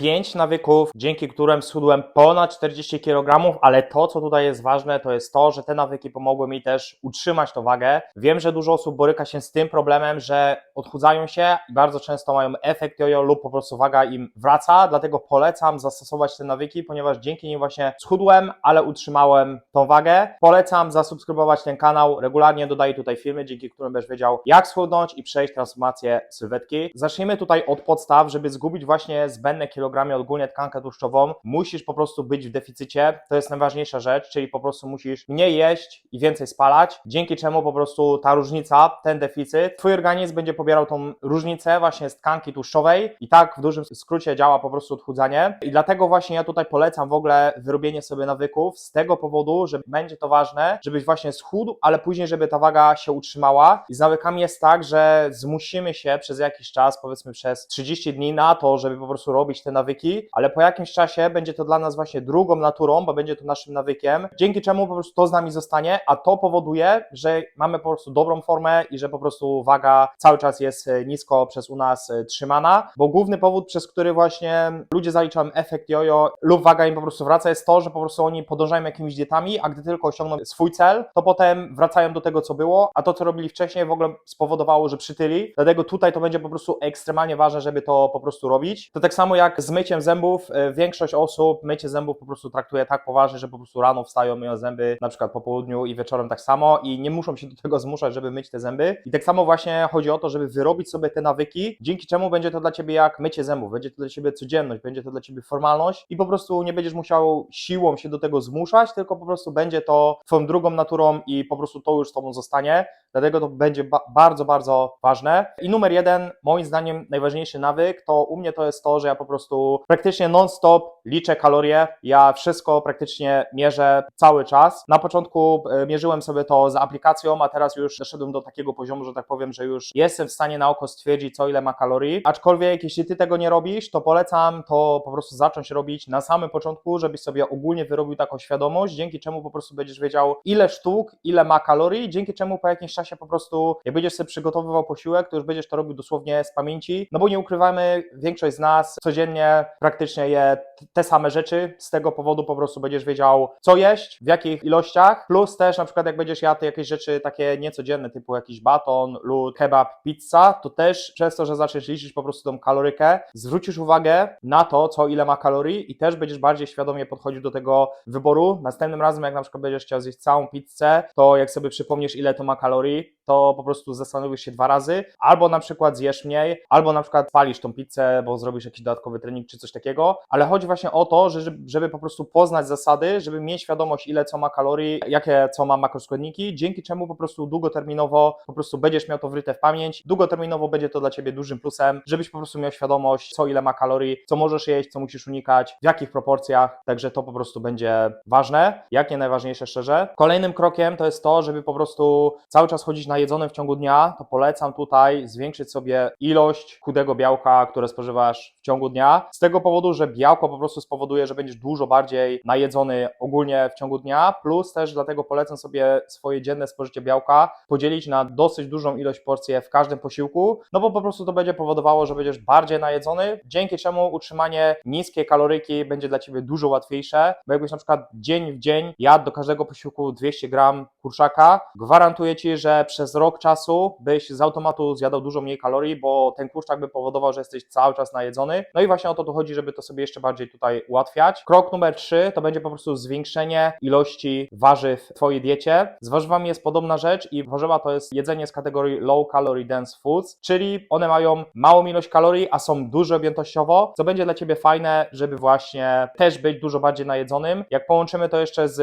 5 nawyków, dzięki którym schudłem ponad 40 kg, ale to, co tutaj jest ważne, to jest to, że te nawyki pomogły mi też utrzymać tą wagę. Wiem, że dużo osób boryka się z tym problemem, że odchudzają się i bardzo często mają efekt jojo lub po prostu waga im wraca, dlatego polecam zastosować te nawyki, ponieważ dzięki nim właśnie schudłem, ale utrzymałem tą wagę. Polecam zasubskrybować ten kanał, regularnie dodaję tutaj filmy, dzięki którym będziesz wiedział, jak schudnąć i przejść transformację sylwetki. Zacznijmy tutaj od podstaw, żeby zgubić właśnie zbędne kilogramy, ogólnie tkankę tłuszczową, musisz po prostu być w deficycie, to jest najważniejsza rzecz, czyli po prostu musisz mniej jeść i więcej spalać, dzięki czemu po prostu ta różnica, ten deficyt, twój organizm będzie pobierał tą różnicę właśnie z tkanki tłuszczowej i tak w dużym skrócie działa po prostu odchudzanie. I dlatego właśnie ja tutaj polecam w ogóle wyrobienie sobie nawyków z tego powodu, że będzie to ważne, żebyś właśnie schudł, ale później, żeby ta waga się utrzymała. I z nawykami jest tak, że zmusimy się przez jakiś czas, powiedzmy przez 30 dni na to, żeby po prostu robić te nawyki, ale po jakimś czasie będzie to dla nas właśnie drugą naturą, bo będzie to naszym nawykiem, dzięki czemu po prostu to z nami zostanie, a to powoduje, że mamy po prostu dobrą formę i że po prostu waga cały czas jest e, nisko przez u nas e, trzymana, bo główny powód, przez który właśnie ludzie zaliczają efekt jojo lub waga im po prostu wraca jest to, że po prostu oni podążają jakimiś dietami, a gdy tylko osiągną swój cel, to potem wracają do tego, co było, a to, co robili wcześniej w ogóle spowodowało, że przytyli, dlatego tutaj to będzie po prostu ekstremalnie ważne, żeby to po prostu robić. To tak samo jak z myciem zębów, e, większość osób mycie zębów po prostu traktuje tak poważnie, że po prostu rano wstają, myją zęby, na przykład po południu i wieczorem tak samo i nie muszą się do tego zmuszać, żeby myć te zęby. I tak samo właśnie chodzi o to, żeby wyrobić sobie te nawyki, dzięki czemu będzie to dla ciebie jak mycie zębów, będzie to dla ciebie codzienność, będzie to dla ciebie formalność i po prostu nie będziesz musiał siłą się do tego zmuszać, tylko po prostu będzie to twoją drugą naturą i po prostu to już z tobą zostanie. Dlatego to będzie ba bardzo, bardzo ważne. I numer jeden, moim zdaniem, najważniejszy nawyk, to u mnie to jest to, że ja po prostu praktycznie non-stop liczę kalorie. Ja wszystko praktycznie mierzę cały czas. Na początku e, mierzyłem sobie to z aplikacją, a teraz już doszedłem do takiego poziomu, że tak powiem, że już jestem w stanie na oko stwierdzić, co ile ma kalorii. Aczkolwiek, jeśli ty tego nie robisz, to polecam to po prostu zacząć robić na samym początku, żebyś sobie ogólnie wyrobił taką świadomość, dzięki czemu po prostu będziesz wiedział, ile sztuk, ile ma kalorii, dzięki czemu po jakimś czasie po prostu, jak będziesz sobie przygotowywał posiłek, to już będziesz to robił dosłownie z pamięci, no bo nie ukrywamy, większość z nas codziennie praktycznie je te same rzeczy, z tego powodu po prostu będziesz wiedział, co jeść, w jakich ilościach, plus też na przykład jak będziesz jadł jakieś rzeczy takie niecodzienne, typu jakiś baton lub kebab, pizza, to też przez to, że zaczniesz liczyć po prostu tą kalorykę, zwrócisz uwagę na to, co ile ma kalorii i też będziesz bardziej świadomie podchodził do tego wyboru. Następnym razem, jak na przykład będziesz chciał zjeść całą pizzę, to jak sobie przypomnisz, ile to ma kalorii, to po prostu zastanowisz się dwa razy, albo na przykład zjesz mniej, albo na przykład palisz tą pizzę, bo zrobisz jakiś dodatkowy trening czy coś takiego, ale chodzi właśnie o to, że żeby, żeby po prostu poznać zasady, żeby mieć świadomość, ile co ma kalorii, jakie co ma makroskładniki, dzięki czemu po prostu długoterminowo po prostu będziesz miał to wryte w pamięć, długoterminowo będzie to dla Ciebie dużym plusem, żebyś po prostu miał świadomość, co ile ma kalorii, co możesz jeść, co musisz unikać, w jakich proporcjach, także to po prostu będzie ważne, jak nie najważniejsze szczerze. Kolejnym krokiem to jest to, żeby po prostu cały czas chodzić na jedzonym w ciągu dnia, to polecam tutaj zwiększyć sobie ilość chudego białka, które spożywasz w ciągu dnia, z tego powodu, że białko po prostu spowoduje, że będziesz dużo bardziej najedzony ogólnie w ciągu dnia, plus też dlatego polecam sobie swoje dzienne spożycie białka podzielić na dosyć dużą ilość porcji w każdym posiłku, no bo po prostu to będzie powodowało, że będziesz bardziej najedzony, dzięki czemu utrzymanie niskiej kaloryki będzie dla Ciebie dużo łatwiejsze, bo jakbyś na przykład dzień w dzień jadł do każdego posiłku 200 gram kurczaka, gwarantuję Ci, że przez rok czasu byś z automatu zjadał dużo mniej kalorii, bo ten kurczak by powodował, że jesteś cały czas najedzony. No i właśnie o to tu chodzi, żeby to sobie jeszcze bardziej tutaj ułatwiać. Krok numer 3 to będzie po prostu zwiększenie ilości warzyw w Twojej diecie. Z warzywami jest podobna rzecz i warzywa to jest jedzenie z kategorii low calorie dense foods, czyli one mają małą ilość kalorii, a są duże objętościowo, co będzie dla Ciebie fajne, żeby właśnie też być dużo bardziej najedzonym. Jak połączymy to jeszcze z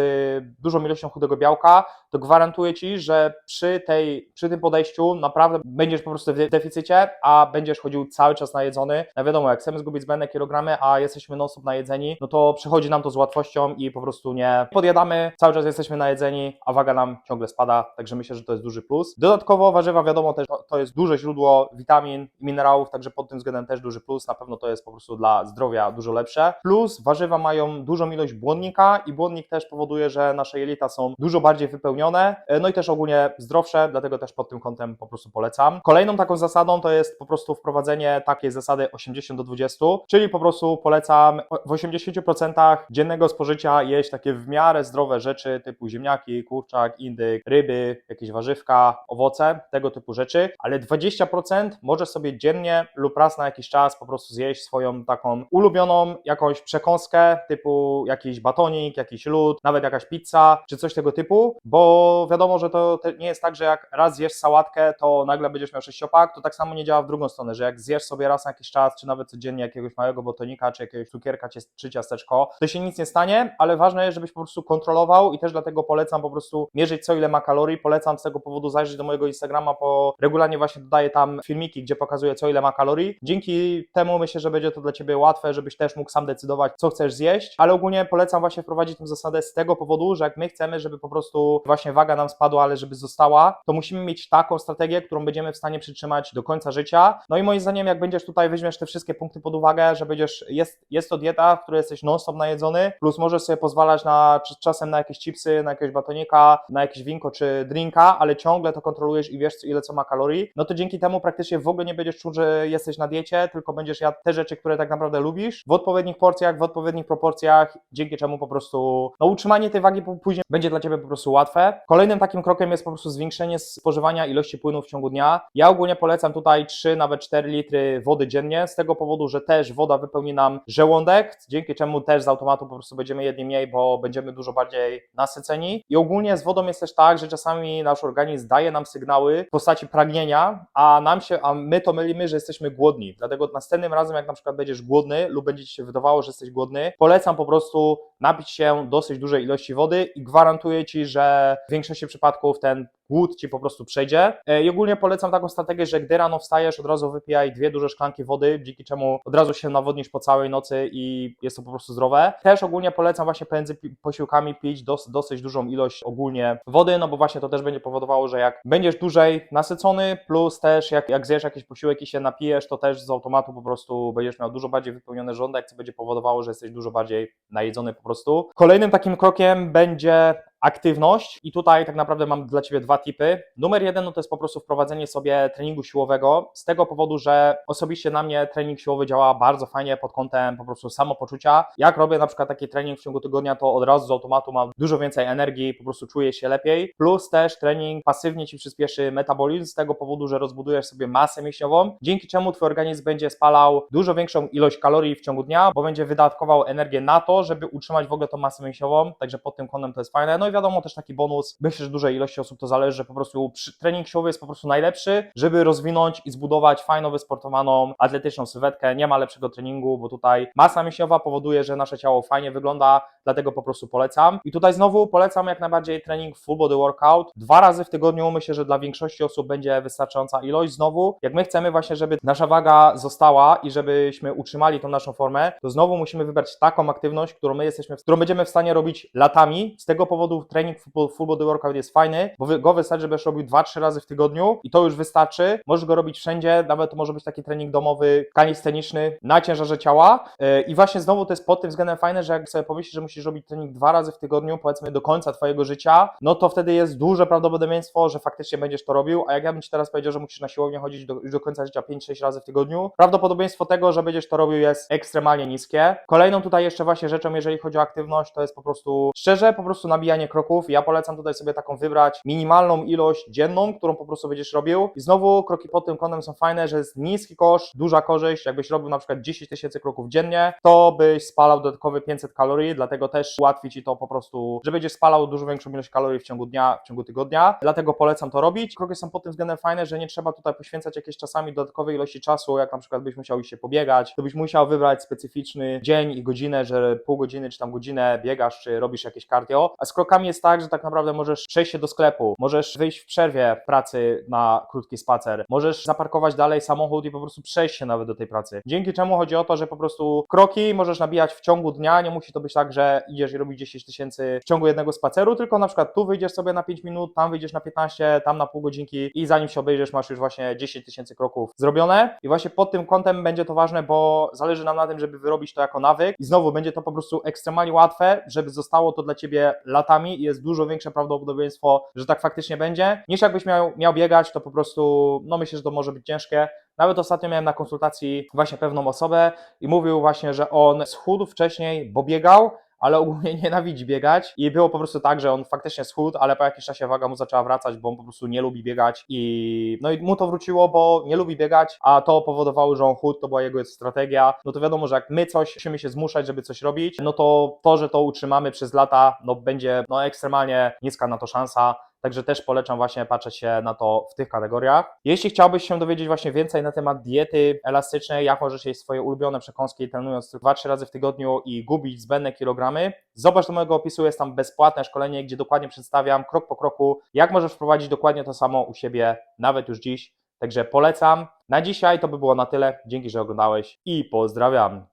dużą ilością chudego białka, to gwarantuję Ci, że przy, tej, przy tym podejściu naprawdę będziesz po prostu w deficycie, a będziesz chodził cały czas najedzony. No wiadomo, jak chcemy zgubić zbędne kilogramy, a jesteśmy non-stop najedzeni, no to przychodzi nam to z łatwością i po prostu nie podjadamy, cały czas jesteśmy najedzeni, a waga nam ciągle spada, także myślę, że to jest duży plus. Dodatkowo warzywa, wiadomo, też to- to jest duże źródło witamin i minerałów, także pod tym względem też duży plus, na pewno to jest po prostu dla zdrowia dużo lepsze. Plus warzywa mają dużą ilość błonnika i błonnik też powoduje, że nasze jelita są dużo bardziej wypełnione, e, no i też ogólnie zdrowsze, dlatego też pod tym kątem po prostu polecam. Kolejną taką zasadą to jest po prostu wprowadzenie takiej zasady 80 do 20, czyli po prostu polecam w 80% dziennego spożycia jeść takie w miarę zdrowe rzeczy typu ziemniaki, kurczak, indyk, ryby, jakieś warzywka, owoce, tego typu rzeczy, ale 20% możesz sobie dziennie lub raz na jakiś czas po prostu zjeść swoją taką ulubioną jakąś przekąskę typu jakiś batonik, jakiś lód, nawet jakaś pizza czy coś tego typu, bo wiadomo, że to nie jest tak, że jak raz zjesz sałatkę, to nagle będziesz miał sześciopak, to tak samo nie działa w drugą stronę, że jak zjesz sobie raz na jakiś czas, czy nawet codziennie jakiegoś małego batonika, czy jakiegoś cukierka, czy ciasteczko, to się nic nie stanie, ale ważne jest, żebyś po prostu kontrolował i też dlatego polecam po prostu mierzyć co ile ma kalorii, polecam z tego powodu zajrzeć do mojego Instagrama, bo regularnie właśnie dodaję tam filmiki, gdzie pokazuję co ile ma kalorii. Dzięki temu myślę, że będzie to dla Ciebie łatwe, żebyś też mógł sam decydować, co chcesz zjeść, ale ogólnie polecam właśnie wprowadzić tę zasadę z tego powodu, że jak my chcemy, żeby po prostu właśnie waga nam spadła, ale żeby została, to musimy mieć taką strategię, którą będziemy w stanie przytrzymać do końca życia. No i moim zdaniem, jak będziesz tutaj, weźmiesz te wszystkie punkty pod uwagę, że będziesz, jest, jest to dieta, w której jesteś non-stop najedzony, plus możesz sobie pozwalać na cz- czasem na jakieś chipsy, na jakiegoś batonika, na jakieś winko czy drinka, ale ciągle to kontrolujesz i wiesz, ile co ma kalorii, no to dzięki temu praktycznie w ogóle nie będziesz czuł, że jesteś na diecie, tylko będziesz jadł te rzeczy, które tak naprawdę lubisz, w odpowiednich porcjach, w odpowiednich proporcjach, dzięki czemu po prostu, no utrzymanie tej wagi później będzie dla Ciebie po prostu łatwe. Kolejnym takim krokiem jest po prostu zwiększenie spożywania ilości płynów w ciągu dnia. Ja ogólnie polecam tutaj 3, nawet 4 litry wody dziennie, z tego powodu, że też woda wypełni nam żołądek, dzięki czemu też z automatu po prostu będziemy jedli mniej, bo będziemy dużo bardziej nasyceni. I ogólnie z wodą jest też tak, że czasami nasz organizm daje nam sygnały w postaci pragnienia, a nam się, a my to mylimy, że jesteśmy głodni. Dlatego następnym razem, jak na przykład będziesz głodny lub będzie ci się wydawało, że jesteś głodny, polecam po prostu napić się dosyć dużej ilości wody i gwarantuję ci, że w większości przypadków ten głód ci po prostu przejdzie. E, I ogólnie polecam taką strategię, że gdy rano wstajesz, od razu wypijaj dwie duże szklanki wody, dzięki czemu od razu się nawodnisz po całej nocy i jest to po prostu zdrowe. Też ogólnie polecam właśnie pomiędzy posiłkami pić dos, dosyć dużą ilość ogólnie wody, no bo właśnie to też będzie powodowało, że jak będziesz dłużej nasycony, plus też jak, jak zjesz jakiś posiłek i się napijesz, to też z automatu po prostu będziesz miał dużo bardziej wypełniony żołądek, co będzie powodowało, że jesteś dużo bardziej najedzony po prostu. Kolejnym takim krokiem będzie aktywność i tutaj tak naprawdę mam dla Ciebie dwa tipy. Numer jeden no to jest po prostu wprowadzenie sobie treningu siłowego z tego powodu, że osobiście na mnie trening siłowy działa bardzo fajnie pod kątem po prostu samopoczucia. Jak robię na przykład taki trening w ciągu tygodnia, to od razu z automatu mam dużo więcej energii, po prostu czuję się lepiej. Plus też trening pasywnie Ci przyspieszy metabolizm z tego powodu, że rozbudujesz sobie masę mięśniową, dzięki czemu Twój organizm będzie spalał dużo większą ilość kalorii w ciągu dnia, bo będzie wydatkował energię na to, żeby utrzymać w ogóle tą masę mięśniową, także pod tym kątem to jest fajne. No i wiadomo też taki bonus, myślę, że dużej ilości osób to zależy, że po prostu trening siłowy jest po prostu najlepszy, żeby rozwinąć i zbudować fajną, wysportowaną, atletyczną sylwetkę. Nie ma lepszego treningu, bo tutaj masa mięśniowa powoduje, że nasze ciało fajnie wygląda, dlatego po prostu polecam. I tutaj znowu polecam jak najbardziej trening full body workout. Dwa razy w tygodniu myślę, że dla większości osób będzie wystarczająca ilość. Znowu, jak my chcemy właśnie, żeby nasza waga została i żebyśmy utrzymali tą naszą formę, to znowu musimy wybrać taką aktywność, którą my jesteśmy, którą będziemy w stanie robić latami. Z tego powodu trening full, full body workout jest fajny, bo go wystarczy, żebyś robił 2-3 razy w tygodniu i to już wystarczy. Możesz go robić wszędzie, nawet to może być taki trening domowy, kalisteniczny, na ciężarze ciała. Yy, I właśnie znowu to jest pod tym względem fajne, że jak sobie pomyślisz, że musisz robić trening dwa razy w tygodniu, powiedzmy do końca Twojego życia, no to wtedy jest duże prawdopodobieństwo, że faktycznie będziesz to robił. A jak ja bym Ci teraz powiedział, że musisz na siłownię chodzić do, już do końca życia 5-6 razy w tygodniu, prawdopodobieństwo tego, że będziesz to robił jest ekstremalnie niskie. Kolejną tutaj jeszcze właśnie rzeczą, jeżeli chodzi o aktywność, to jest po prostu szczerze, po prostu nabijanie kroków. Ja polecam tutaj sobie taką wybrać minimalną ilość dzienną, którą po prostu będziesz robił. I znowu kroki pod tym kątem są fajne, że jest niski koszt, duża korzyść. Jakbyś robił na przykład 10 tysięcy kroków dziennie, to byś spalał dodatkowe 500 kalorii, dlatego też ułatwi Ci to po prostu, że będziesz spalał dużo większą ilość kalorii w ciągu dnia, w ciągu tygodnia. Dlatego polecam to robić. Kroki są pod tym względem fajne, że nie trzeba tutaj poświęcać jakieś czasami dodatkowej ilości czasu, jak na przykład byś musiał iść się pobiegać, to byś musiał wybrać specyficzny dzień i godzinę, że pół godziny czy tam godzinę biegasz, czy robisz jakieś cardio. A z krokami jest tak, że tak naprawdę możesz przejść się do sklepu, możesz wyjść w przerwie pracy na krótki spacer, możesz zaparkować dalej samochód i po prostu przejść się nawet do tej pracy. Dzięki czemu chodzi o to, że po prostu kroki możesz nabijać w ciągu dnia, nie musi to być tak, że idziesz i robisz 10 tysięcy w ciągu jednego spaceru, tylko na przykład tu wyjdziesz sobie na 5 minut, tam wyjdziesz na 15, tam na pół godzinki i zanim się obejrzysz, masz już właśnie 10 tysięcy kroków zrobione. I właśnie pod tym kątem będzie to ważne, bo zależy nam na tym, żeby wyrobić to jako nawyk i znowu będzie to po prostu ekstremalnie łatwe, żeby zostało to dla Ciebie latami kilogramami i jest dużo większe prawdopodobieństwo, że tak faktycznie będzie, niż jakbyś miał, miał biegać, to po prostu, no myślę, że to może być ciężkie. Nawet ostatnio miałem na konsultacji właśnie pewną osobę i mówił właśnie, że on schudł wcześniej, bo biegał, ale ogólnie nienawidzi biegać. I było po prostu tak, że on faktycznie schudł, ale po jakimś czasie waga mu zaczęła wracać, bo on po prostu nie lubi biegać. I no i mu to wróciło, bo nie lubi biegać, a to powodowało, że on chudł, to była jego strategia, no to wiadomo, że jak my coś musimy się zmuszać, żeby coś robić, no to to, że to utrzymamy przez lata, no będzie no ekstremalnie niska na to szansa, Także też polecam właśnie patrzeć się na to w tych kategoriach. Jeśli chciałbyś się dowiedzieć właśnie więcej na temat diety elastycznej, jak możesz jeść swoje ulubione przekąski trenując 2-3 razy w tygodniu i gubić zbędne kilogramy, zobacz do mojego opisu, jest tam bezpłatne szkolenie, gdzie dokładnie przedstawiam krok po kroku, jak możesz wprowadzić dokładnie to samo u siebie, nawet już dziś. Także polecam. Na dzisiaj to by było na tyle. Dzięki, że oglądałeś i pozdrawiam.